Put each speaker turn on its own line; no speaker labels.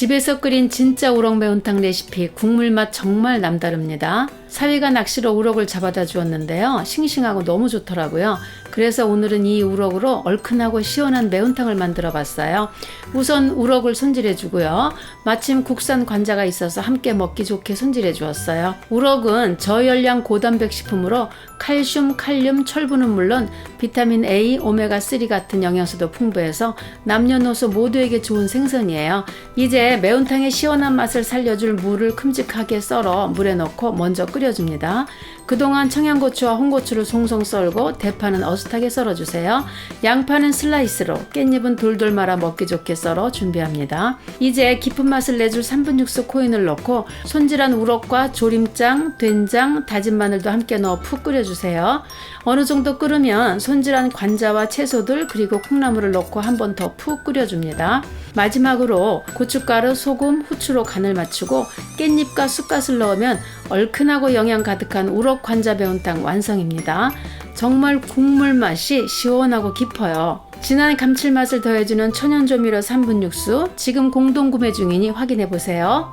집에서 끓인 진짜 우럭 매운탕 레시피 국물 맛 정말 남다릅니다. 사위가 낚시로 우럭을 잡아다 주었는데요. 싱싱하고 너무 좋더라고요. 그래서 오늘은 이 우럭으로 얼큰하고 시원한 매운탕을 만들어 봤어요. 우선 우럭을 손질해 주고요. 마침 국산 관자가 있어서 함께 먹기 좋게 손질해 주었어요. 우럭은 저열량 고단백 식품으로 칼슘, 칼륨, 철분은 물론 비타민 A, 오메가3 같은 영양소도 풍부해서 남녀노소 모두에게 좋은 생선이에요. 이제 매운탕의 시원한 맛을 살려줄 물을 큼직하게 썰어 물에 넣고 먼저 끓여 줍니다. 그동안 청양고추와 홍고추를 송송 썰고 대파는 어슷하게 썰어주세요. 양파는 슬라이스로 깻잎은 돌돌 말아 먹기 좋게 썰어 준비합니다. 이제 깊은 맛을 내줄 3분 육수 코인을 넣고 손질한 우럭과 조림장, 된장, 다진 마늘도 함께 넣어 푹 끓여주세요. 어느 정도 끓으면 손질한 관자와 채소들 그리고 콩나물을 넣고 한 번 더 푹 끓여줍니다. 마지막으로 고춧가루, 소금, 후추로 간을 맞추고 깻잎과 쑥갓을 넣으면 얼큰하고 영양 가득한 우럭 관자 매운탕 완성입니다. 정말 국물 맛이 시원하고 깊어요. 진한 감칠맛을 더해주는 천연조미료 3분 육수 지금 공동 구매 중이니 확인해 보세요.